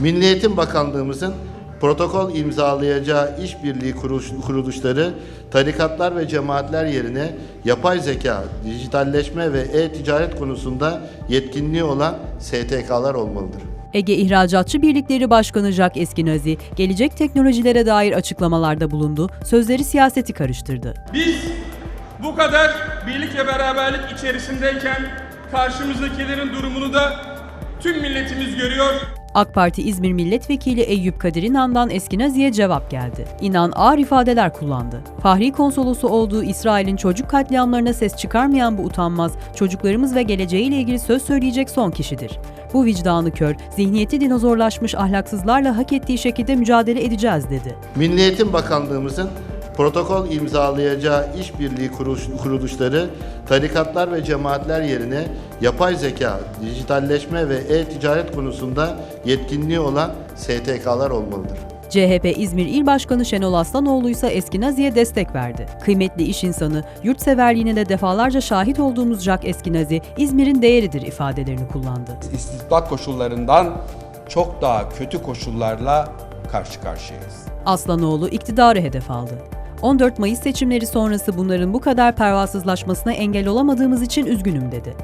Milli Eğitim Bakanlığımızın protokol imzalayacağı işbirliği kuruluşları tarikatlar ve cemaatler yerine yapay zeka, dijitalleşme ve e-ticaret konusunda yetkinliği olan STK'lar olmalıdır. Ege İhracatçı Birlikleri Başkanı Jack Eskinazi, gelecek teknolojilere dair açıklamalarda bulundu, sözleri siyaseti karıştırdı. Biz bu kadar birlik ve beraberlik içerisindeyken karşımızdakilerin durumunu da tüm milletimiz görüyor. AK Parti İzmir Milletvekili Eyüp Kadir İnan'dan Eskinazi'ye cevap geldi. İnan ağır ifadeler kullandı. Fahri konsolosu olduğu İsrail'in çocuk katliamlarına ses çıkarmayan bu utanmaz, çocuklarımız ve geleceğiyle ilgili söz söyleyecek son kişidir. Bu vicdanı kör, zihniyeti dinozorlaşmış ahlaksızlarla hak ettiği şekilde mücadele edeceğiz dedi. Milli Eğitim Bakanlığımızın protokol imzalayacağı işbirliği kuruluşları tarikatlar ve cemaatler yerine yapay zeka, dijitalleşme ve e-ticaret konusunda yetkinliği olan STK'lar olmalıdır. CHP İzmir İl Başkanı Şenol Aslanoğlu ise Eskinazi'ye destek verdi. Kıymetli iş insanı, yurtseverliğine de defalarca şahit olduğumuz Jack Eskinazi, İzmir'in değeridir ifadelerini kullandı. istibdat koşullarından çok daha kötü koşullarla karşı karşıyayız. Aslanoğlu iktidarı hedef aldı. 14 Mayıs seçimleri sonrası bunların bu kadar pervasızlaşmasına engel olamadığımız için üzgünüm dedi.